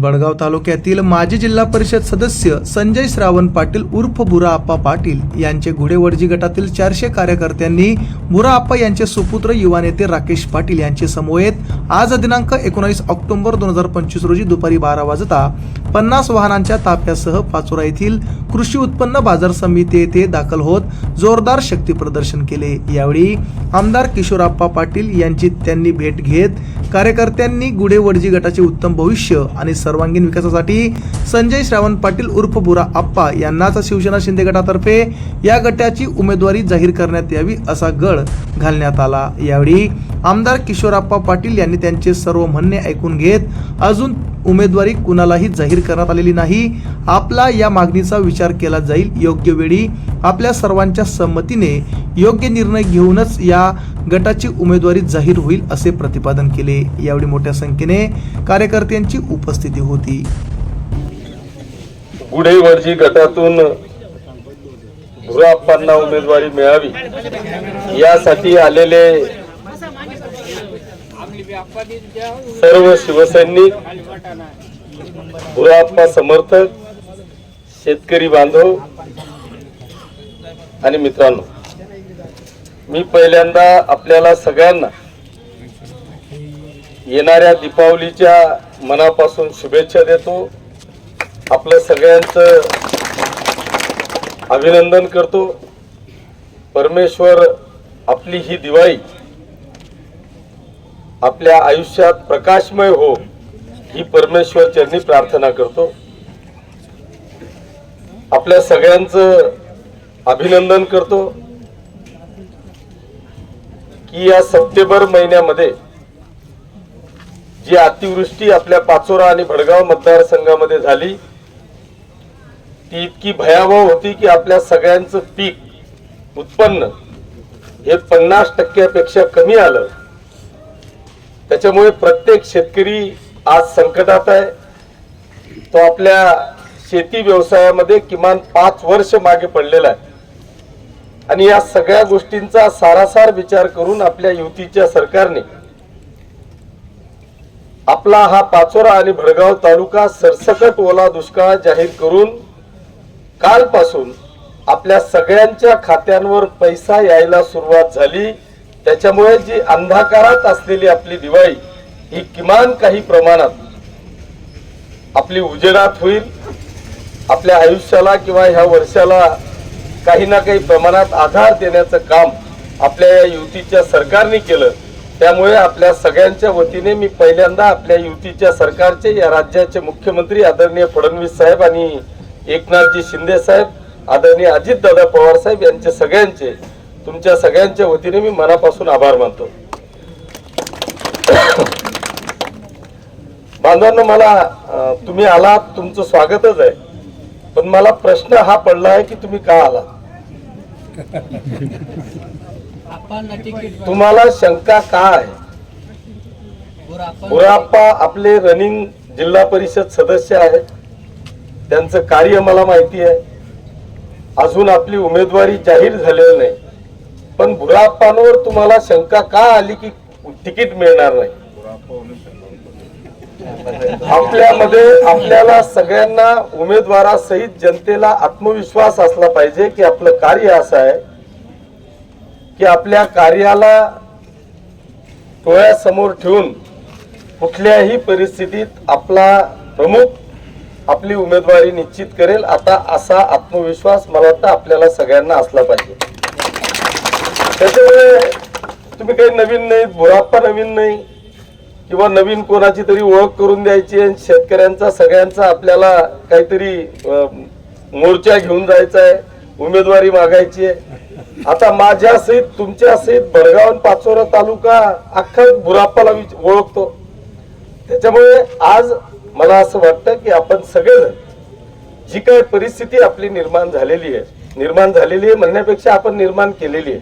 बडगाव तालुक्यातील माजी जिल्हा परिषद सदस्य संजय श्रावण पाटील उर्फ बुरा आप्पा पाटील यांचे घोडेवडजी गटातील चारशे कार्यकर्त्यांनी बुरा आप्पा यांचे सुपुत्र युवा नेते राकेश पाटील यांचे समवेत आज दिनांक एकोणावीस ऑक्टोबर दोन हजार पंचवीस रोजी दुपारी बारा वाजता पन्नास वाहनांच्या ताफ्यासह पाचोरा येथील कृषी उत्पन्न बाजार समिती येथे दाखल होत जोरदार शक्ती प्रदर्शन केले. यावेळी आमदार किशोरप्पा पाटील यांची त्यांनी भेट घेत कार्यकर्त्यांनी गुढेवडजी गटाचे उत्तम भविष्य आणि सर्वांगीण विकासासाठी संजय श्रावण पाटील उर्फ बुरा आप्पा यांनाच शिवसेना शिंदे गटातर्फे या गटाची उमेदवारी जाहीर करण्यात यावी असा गळ घालण्यात आला. यावेळी आमदार किशोरप्पा पाटील यांनी त्यांचे सर्व म्हणणे ऐकून घेत अजून उमेदवारी कुणालाही जाहीर करण्यात आलेली नाही. आपला या मागणीचा विचार केला जाईल योग्य वेळी. आपल्या सर्वांच्या संमतीने योग्य निर्णय घेऊनच या गटाची उमेदवारी जाहीर होईल असे प्रतिपादन केले. यावेळी मोठ्या संख्येने कार्यकर्त्यांची उपस्थिती होती. गुढेवरजी गटातून भुराप्पांना उमेदवारी मिळावी. यासाठी आलेले सर्व शिवसैनिक भुराप्पा समर्थक शेतकरी बांधव आणि मित्रांनो मी पहिल्यांदा आपल्याला सगळ्यांना येणाऱ्या दीपावलीच्या मनापासून शुभेच्छा देतो. आपलं सगळ्यांचं अभिनंदन करतो. परमेश्वर आपली ही दिवाळी आपल्या आयुष्यात प्रकाशमय हो ही परमेश्वर चरणी प्रार्थना करतो. आपल्या सगळ्यांचं अभिनंदन करतो. की या सप्टेंबर महिन्यामध्ये जी अतिवृष्टी आपल्या पाचोरा आणि भडगाव मतदारसंघामध्ये झाली ती इतकी भयावह होती की आपल्या सगळ्यांचं पीक उत्पन्न हे पन्नास टक्क्यापेक्षा कमी आलं. त्याच्यामुळे प्रत्येक शेतकरी आज संकटात आहे. तो आपल्या शेती व्यवसायामध्ये किमान पाच वर्ष मागे पडलेला आहे. आणि या सगळ्या गोष्टींचा सारासार विचार करून आपल्या युतीच्या सरकारने आपला हा पाचोरा आणि भडगाव तालुका सरसकट ओला दुष्काळ जाहीर करून कालपासून आपल्या सगळ्यांच्या खात्यांवर पैसा यायला सुरुवात झाली. त्याच्यामुळे जी अंधाकारात असलेली आपली दिवाळी ही किमान काही प्रमाणात आपली उजेडात होईल. आपल्या आयुष्याला किंवा ह्या वर्षाला काही ना काही प्रमाणात आधार देण्याचं काम आपल्या या युतीच्या सरकारने केलं. त्यामुळे आपल्या सगळ्यांच्या वतीने मी पहिल्यांदा आपल्या युतीच्या सरकारचे या राज्याचे मुख्यमंत्री आदरणीय फडणवीस साहेब आणि एकनाथजी शिंदे साहेब आदरणीय अजितदादा पवार साहेब यांचे सगळ्यांचे तुमच्या सगळ्यांच्या वतीने मी मनापासून आभार मानतो. बांधवांना मला तुम्ही आलात तुमचं स्वागतच आहे. पण मला प्रश्न हा पडला आहे की तुम्ही का आलात? तुम्हाला शंका का आहे? बुराप्पा आपले रनिंग जिल्हा परिषद सदस्य आहेत. त्यांचं कार्य मला माहिती आहे. अजून आपली उमेदवारी जाहीर झालेली नाही. पण बुराप्पांवर तुम्हाला शंका का आली की तिकीट मिळणार नाही? आपल्यामध्ये आपल्याला सगळ्यांना उमेदवारासहित जनतेला आत्मविश्वास असला पाहिजे की आपलं कार्य असं आहे की आपल्या कार्याला डोळ्यासमोर ठेवून कुठल्याही परिस्थितीत आपला प्रमुख आपली उमेदवारी निश्चित करेल. आता असा आत्मविश्वास मला वाटतं आपल्याला सगळ्यांना असला पाहिजे. त्याच्यामुळे तुम्ही काही नवीन नाही भुराप्पा नवीन नाही किंवा नवीन कोणाची तरी ओळख करून द्यायची आणि शेतकऱ्यांचा सगळ्यांचा आपल्याला काहीतरी मोर्चा घेऊन जायचा आहे उमेदवारी मागायची आहे. आता माझ्या सहित तुमच्या सहित बडगाव आणि पाचोरा तालुका अख्खा बुराप्पाला विच- ओळखतो. त्याच्यामुळे आज मला असं वाटतं की आपण सगळेजण जी काय परिस्थिती आपली निर्माण झालेली आहे निर्माण झालेली आहे म्हणण्यापेक्षा आपण निर्माण केलेली आहे.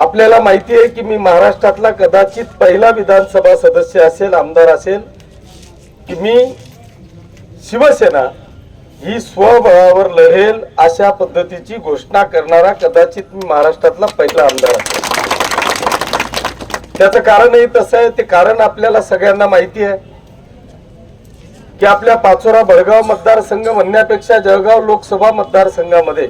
आपल्याला माहिती आहे की मी महाराष्ट्रातला कदाचित पहिला विधानसभा सदस्य असेल आमदार असेल की मी शिवसेना ही स्वबळावर लढेल अशा पद्धतीची घोषणा करणारा कदाचित मी महाराष्ट्रातला पहिला आमदार असेल. त्याचं कारणही तसं आहे ते कारण आपल्याला सगळ्यांना माहिती आहे की आपल्या पाचोरा बडगाव मतदारसंघ म्हणण्यापेक्षा जळगाव लोकसभा मतदारसंघामध्ये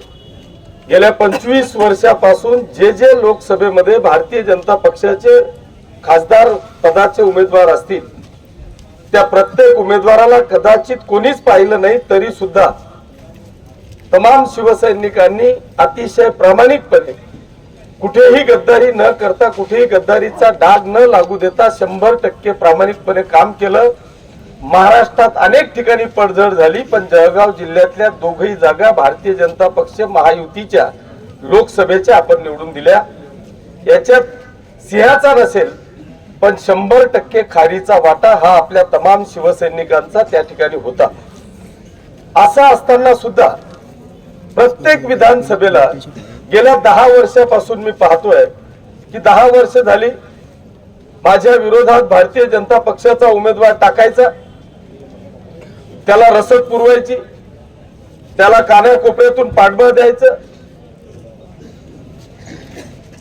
गेल्या पंचवीस वर्षापासून जे जे लोकसभेमध्ये भारतीय जनता पक्षाचे खासदार पदाचे उमेदवार असतील त्या प्रत्येक उमेदवाराला कदाचित कोणीच पाहिलं नाही तरी सुद्धा तमाम शिवसैनिकांनी अतिशय प्रामाणिकपणे कुठेही गद्दारी न करता कुठेही गद्दारीचा डाग न लागू देता शंभर टक्के प्रामाणिकपणे काम केलं. महाराष्ट्रात अनेक ठिकाणी पडझड झाली पण जळगाव जिल्ह्यातल्या दोघही जागा भारतीय जनता पक्ष महायुतीच्या लोकसभेच्या आपण निवडून दिल्या. याच्यात सिंहाचा नसेल पण शंभर टक्के खारीचा वाटा हा आपल्या तमाम शिवसैनिकांचा त्या ठिकाणी होता. असा असताना सुद्धा प्रत्येक विधानसभेला गेल्या दहा वर्षापासून मी पाहतोय की दहा वर्ष झाली माझ्या विरोधात भारतीय जनता पक्षाचा उमेदवार टाकायचा त्याला रसद पुरवायची त्याला कानाकोपऱ्यातून पाठबळ द्यायचं.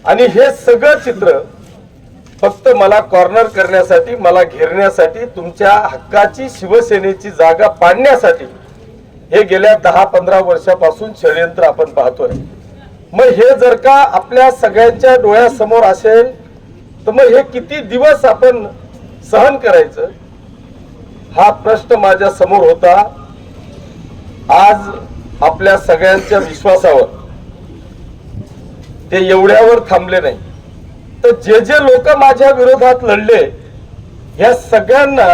आणि हे सगळं चित्र फक्त मला कॉर्नर करण्यासाठी मला घेरण्यासाठी तुमच्या हक्काची शिवसेनेची जागा पाडण्यासाठी हे गेल्या दहा पंधरा वर्षापासून षडयंत्र आपण पाहतोय. मग हे जर का आपल्या सगळ्यांच्या डोळ्यासमोर असेल तर मग हे किती दिवस आपण सहन करायचं? हा प्रश्न माझ्यासमोर होता. आज आपल्या सगळ्यांच्या विश्वासावर. ते एवढ्यावर थांबले नाही. तर जे जे लोक माझ्या विरोधात लढले या सगळ्यांना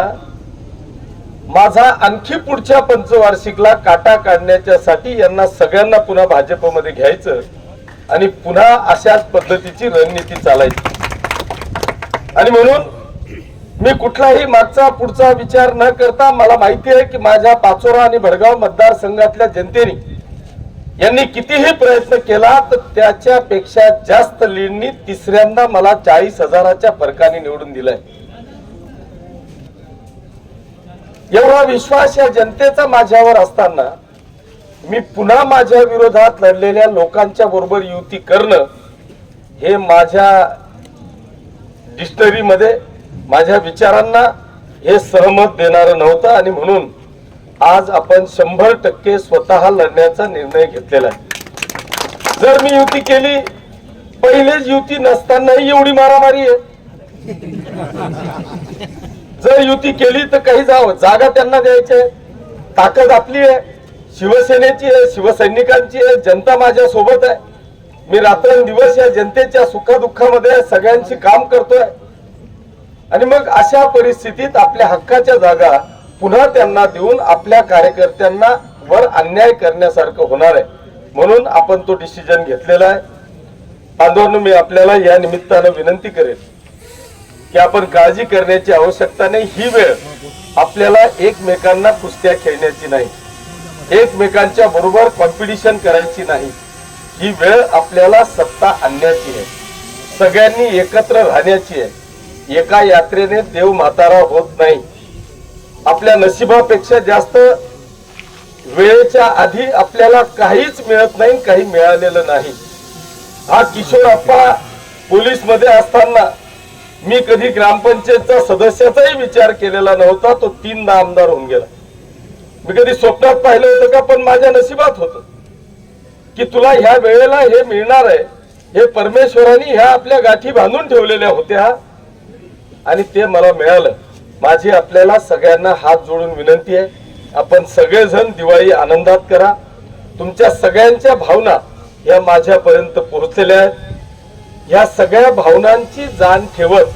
माझा आणखी पुढच्या पंचवार्षिकला काटा काढण्याच्यासाठी यांना सगळ्यांना पुन्हा भाजपमध्ये घ्यायचं आणि पुन्हा अशाच पद्धतीची रणनीती चालायची. आणि म्हणून मी कुठलाही मागचा पुढचा विचार न करता मला माहिती आहे की माझ्या पाचोरा आणि भडगाव मतदारसंघातल्या जनतेने यांनी कितीही प्रयत्न केला तर त्याच्यापेक्षा जास्त लीडनी तिसऱ्यांदा मला चाळीस हजाराच्या फरकाने निवडून दिलाय. एवढा विश्वास या जनतेचा माझ्यावर असताना मी पुन्हा माझ्या विरोधात लढलेल्या लोकांच्या बरोबर युती करणं हे माझ्या डिक्शनरीमध्ये माझ्या विचारांना हे सहमत देणारं नव्हतं आणि म्हणून आज आपण शंभर टक्के स्वतः लढण्याचा निर्णय घेतलेला आहे. जर मी युती केली पहिलेच युती नसतानाही एवढी मारामारी आहे. जर युती केली तर काही जावं जागा त्यांना द्यायची आहे. ताकद आपली आहे. शिवसेनेची आहे शिवसैनिकांची आहे जनता माझ्या सोबत आहे. मी रात्रंदिवस या जनतेच्या सुखदुःखामध्ये सगळ्यांशी काम करतोय. आणि मग अशा परिस्थितीत आपल्या हक्काच्या जागा पुन्हा त्यांना देऊन आपल्या कार्यकर्त्यांना वर अन्याय करण्यासारखं होणार आहे. म्हणून आपण तो डिसिजन घेतलेला आहे. बांधवांनो मी आपल्याला या निमित्तानं विनंती करेल की आपण काळजी करण्याची आवश्यकता नाही. ही वेळ आपल्याला एकमेकांना कुस्त्या खेळण्याची नाही. एकमेकांच्या बरोबर कॉम्पिटिशन करायची नाही. ही वेळ आपल्याला सत्ता आणण्याची आहे. सगळ्यांनी एकत्र राहण्याची आहे. एका यात्रेने देव म्हातारा होत नाही. आपल्या नशिबापेक्षा जास्त वेळेच्या आधी आपल्याला काहीच मिळत नाही काही मिळालेलं नाही. हा किशोर अप्पा पोलीसमध्ये असताना मी कधी ग्रामपंचायतचा सदस्याचाही विचार केलेला नव्हता तो तीनदा आमदार होऊन गेला. मी कधी स्वप्नात पाहिलं होतं का पण माझ्या नशिबात होत. की तुला ह्या वेळेला हे मिळणार आहे हे परमेश्वराने ह्या आपल्या गाठी बांधून ठेवलेल्या होत्या आणि ते मला मिळालं. माझी आपल्याला सगळ्यांना हात जोडून विनंती आहे. आपण सगळेजण दिवाळी आनंदात करा. तुमच्या सगळ्यांच्या भावना या माझ्यापर्यंत पोहोचलेल्या आहेत. या सगळ्या भावनांची जाण ठेवत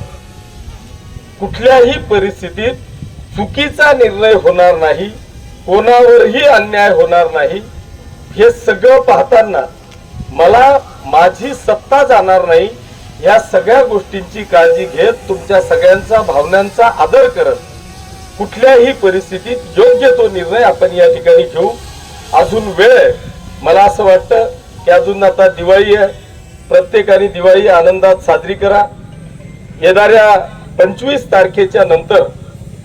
कुठल्याही परिस्थितीत चुकीचा निर्णय होणार नाही कोणावरही अन्याय होणार नाही. हे सगळं पाहताना मला माझी सत्ता जाणार नाही. या सगळ्या गोष्टींची काळजी घेत तुमच्या सगळ्यांचा भावनांचा आदर करत कुठल्याही परिस्थितीत योग्य तो निर्णय आपण या ठिकाणी घेऊ. अजून वेळ आहे. मला असं वाटतं की अजून आता दिवाळी आहे. प्रत्येकाने दिवाळी आनंदात साजरी करा. येणाऱ्या पंचवीस तारखेच्या नंतर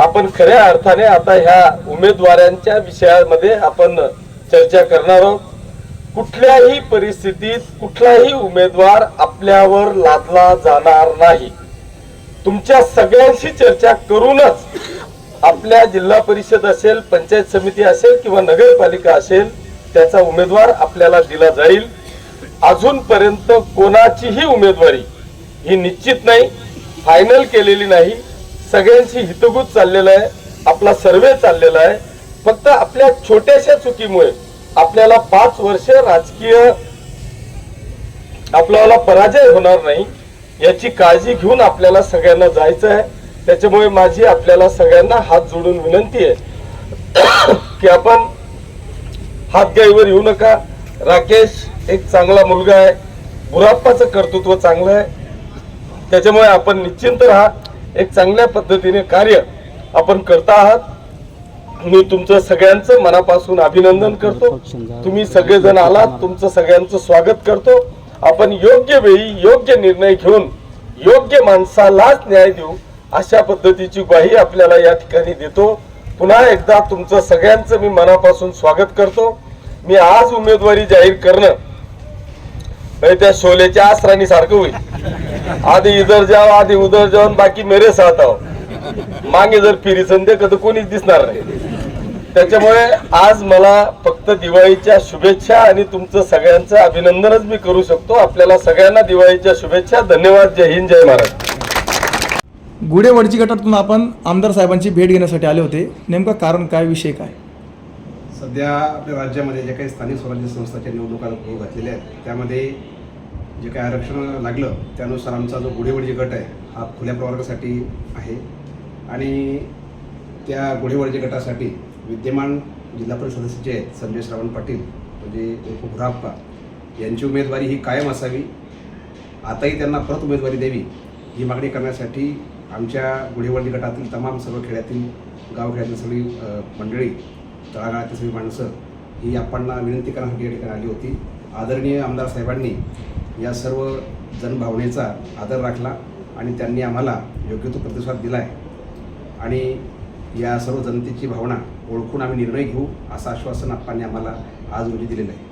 आपण खऱ्या अर्थाने आता ह्या उमेदवारांच्या विषयामध्ये आपण चर्चा करणार आहोत. कुठल्याही परिस्थितीत कुठलाही उमेदवार आपल्यावर लादला जाणार नाही. तुमच्या सगळ्यांशी चर्चा करूनच आपल्या जिल्हा परिषद असेल पंचायत समिती असेल किंवा नगरपालिका असेल त्याचा उमेदवार आपल्याला दिला जाईल. अजूनपर्यंत कोणाचीही उमेदवारी ही निश्चित नाही फायनल केलेली नाही. सगळ्यांशी हितगुज चाललेला आहे आपला सर्वे चाललेला आहे. फक्त आपल्या छोट्याशा चुकीमुळे आपल्याला पाच वर्ष राजकीय आपल्याला पराजय होणार नाही याची काळजी घेऊन आपल्याला सगळ्यांना जायचं आहे. त्याच्यामुळे माझी आपल्याला सगळ्यांना हात जोडून विनंती आहे की आपण हातगाईवर येऊ नका. राकेश एक चांगला मुलगा आहे. बुराप्पाचं कर्तृत्व चांगलं आहे. त्याच्यामुळे आपण निश्चिंत राहा. एक चांगल्या पद्धतीने कार्य आपण करता आहात. मी तुमचं सगळ्यांचं मनापासून अभिनंदन करतो. तुम्ही सगळेजण आलात तुमचं सगळ्यांचं स्वागत करतो. आपण योग्य वेळी योग्य निर्णय घेऊन योग्य माणसालाच न्याय देऊ अशा पद्धतीची ग्वाही आपल्याला या ठिकाणी देतो. पुन्हा एकदा तुमचं सगळ्यांचं मी मनापासून स्वागत करतो. मी आज उमेदवारी जाहीर करणं म्हणजे त्या शोलेच्या आसराणी सारखं होईल. आधी इधर जाव आधी उधर जाऊन बाकी मेरे साथ आहो मागे जर फिरी संध्या कधी कोणीच दिसणार नाही. त्याच्यामुळे आज मला फक्त दिवाळीच्या शुभेच्छा आणि तुमचं सगळ्यांचं अभिनंदनच मी करू शकतो. आपल्याला सगळ्यांना दिवाळीच्या शुभेच्छा. धन्यवाद. जय हिंद जय महाराज. गुढे वडजी गटातून आपण आमदार साहेबांची भेट घेण्यासाठी आले होते. नेमकं कारण काय विषय काय? सध्या आपल्या राज्यामध्ये जे काही स्थानिक स्वराज्य संस्थांच्या निवडणुका होऊ घातलेल्या आहेत त्यामध्ये जे काही आरक्षण लागलं त्यानुसार आमचा जो गुढेवडजी गट आहे हा खुल्या प्रवर्गासाठी आहे. आणि त्या गुढेवडजी गटासाठी विद्यमान जिल्हा परिषद सदस्य जे आहेत संजय श्रावण पाटील म्हणजे उर्फ यांची उमेदवारी ही कायम असावी. आताही त्यांना परत उमेदवारी द्यावी ही मागणी करण्यासाठी आमच्या गुढेवळणी गटातील तमाम सर्व खेड्यातील गावखेड्यातील सगळी मंडळी तळागाळातील सगळी माणसं ही आपणना विनंती करण्यासाठी या ठिकाणी आली होती. आदरणीय आमदार साहेबांनी या सर्व जनभावनेचा आदर राखला आणि त्यांनी आम्हाला योग्य तो प्रतिसाद दिला आहे आणि या सर्व जनतेची भावना ओळखून आम्ही निर्णय घेऊ असं आश्वासन आप्पांनी आम्हाला आज रोजी दिलेलं आहे.